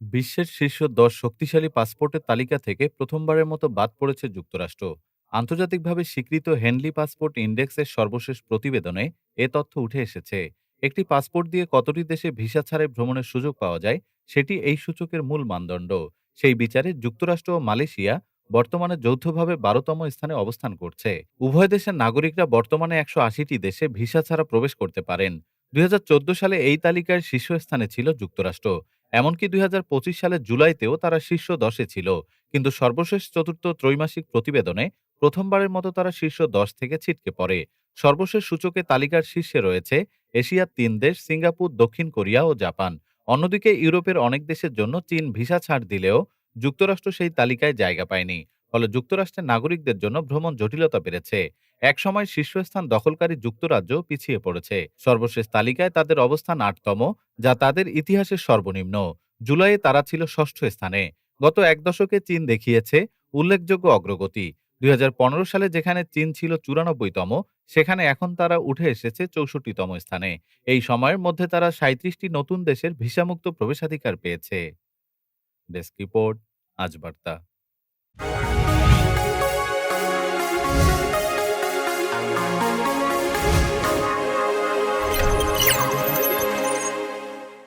বিশ্বের শীর্ষ দশ শক্তিশালী পাসপোর্টের তালিকা থেকে প্রথমবারের মতো বাদ পড়েছে যুক্তরাষ্ট্র। আন্তর্জাতিকভাবে স্বীকৃত হেনলি পাসপোর্ট ইন্ডেক্সের সর্বশেষ প্রতিবেদনে এ তথ্য উঠে এসেছে। একটি পাসপোর্ট দিয়ে কতটি দেশে ভিসা ছাড়াই ভ্রমণের সুযোগ পাওয়া যায়, সেটি এই সূচকের মূল মানদণ্ড। সেই বিচারে যুক্তরাষ্ট্র ও মালয়েশিয়া বর্তমানে যৌথভাবে বারোতম স্থানে অবস্থান করছে। উভয় দেশের নাগরিকরা বর্তমানে একশো আশিটি দেশে ভিসা ছাড়া প্রবেশ করতে পারেন। দুই হাজার চোদ্দ সালে এই তালিকার শীর্ষস্থানে ছিল যুক্তরাষ্ট্র। এমনকি দুই হাজার পঁচিশ সালের জুলাইতেও তারা শীর্ষ দশে ছিল। কিন্তু সর্বশেষ চতুর্থ ত্রৈমাসিক প্রতিবেদনে প্রথমবারের মতো তারা শীর্ষ দশ থেকে ছিটকে পড়ে। সর্বশেষ সূচকে তালিকার শীর্ষে রয়েছে এশিয়ার তিন দেশ, সিঙ্গাপুর, দক্ষিণ কোরিয়া ও জাপান। অন্যদিকে ইউরোপের অনেক দেশের জন্য চীন ভিসা ছাড় দিলেও যুক্তরাষ্ট্র সেই তালিকায় জায়গা পায়নি। ফলে যুক্তরাষ্ট্রের নাগরিকদের জন্য ভ্রমণ জটিলতা বেড়েছে। একসময় শীর্ষস্থান দখলকারী যুক্তরাজ্য পিছিয়ে পড়েছে। সর্বশেষ তালিকায় তাদের অবস্থান আটতম, যা তাদের ইতিহাসের সর্বনিম্ন। জুলাইয়ে তারা ছিল ষষ্ঠ স্থানে। গত এক দশকে চীন দেখিয়েছে উল্লেখযোগ্য অগ্রগতি। দুই হাজার পনেরো সালে যেখানে চীন ছিল চুরানব্বইতম, সেখানে এখন তারা উঠে এসেছে চৌষট্টিতম স্থানে। এই সময়ের মধ্যে তারা সাঁত্রিশটি নতুন দেশের ভিসামুক্ত প্রবেশাধিকার পেয়েছে। ডেস্ক রিপোর্ট, আজ বার্তা।